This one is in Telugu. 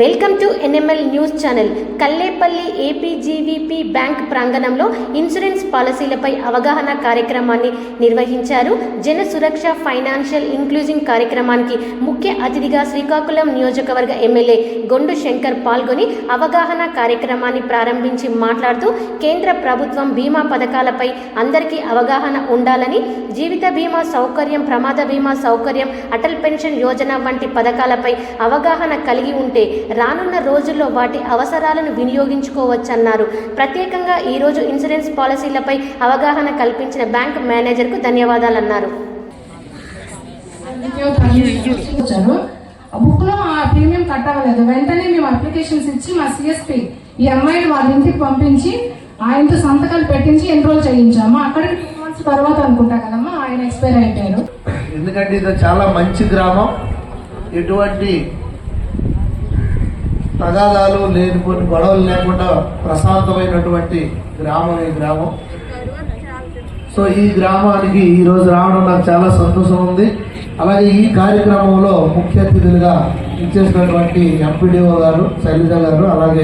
Welcome to NML news channel. Kallepalli APGVP bank ప్రాంగణంలో ఇన్సూరెన్స్ పాలసీలపై అవగాహన కార్యక్రమాన్ని నిర్వహించారు. జన సురక్ష ఫైనాన్షియల్ ఇంక్లూజింగ్ కార్యక్రమానికి ముఖ్య అతిథిగా శ్రీకాకుళం నియోజకవర్గ ఎమ్మెల్యే గొండు శంకర్ పాల్గొని అవగాహన కార్యక్రమాన్ని ప్రారంభించి మాట్లాడుతూ కేంద్ర ప్రభుత్వం బీమా పథకాలపై అందరికీ అవగాహన ఉండాలని జీవిత బీమా సౌకర్యం ప్రమాద బీమా సౌకర్యం అటల్ పెన్షన్ యోజన వంటి పథకాలపై అవగాహన కలిగి ఉంటే రానున్న రోజుల్లో వాటి అవసరాలను వినియోగించుకోవచ్చన్నారు. ప్రత్యేకంగా ఈరోజు ఇన్సూరెన్స్ పాలసీలపై అవగాహన కల్పించిన బ్యాంక్ మేనేజర్కు ధన్యవాదాలన్నారు. వచ్చారు బుక్లో ఆ ప్రీమియం కట్ అవ్వలేదు వెంటనే మేము అప్లికేషన్స్ ఇచ్చి మా సిఎస్పి ఈ అమ్మాయిని వాళ్ళ ఇంటికి పంపించి ఆయనతో సంతకాలు పెట్టించి ఎన్రోల్ చేయించాము. అక్కడికి టూ మంత్స్ తర్వాత అనుకుంటా కదమ్మా ఆయన ఎక్స్పైర్ అయిపోయారు. ఎందుకంటే ఇది చాలా మంచి గ్రామం. ఎటువంటి తగాదాలు లేనిపోని గొడవలు లేకుండా ప్రశాంతమైనటువంటి గ్రామం ఈ గ్రామం. సో ఈ గ్రామానికి ఈరోజు రావడం నాకు చాలా సంతోషం ఉంది. అలాగే ఈ కార్యక్రమంలో ముఖ్య అతిథులుగా ఇచ్చేసినటువంటి ఎంపీడీఓ గారు శైలజ గారు అలాగే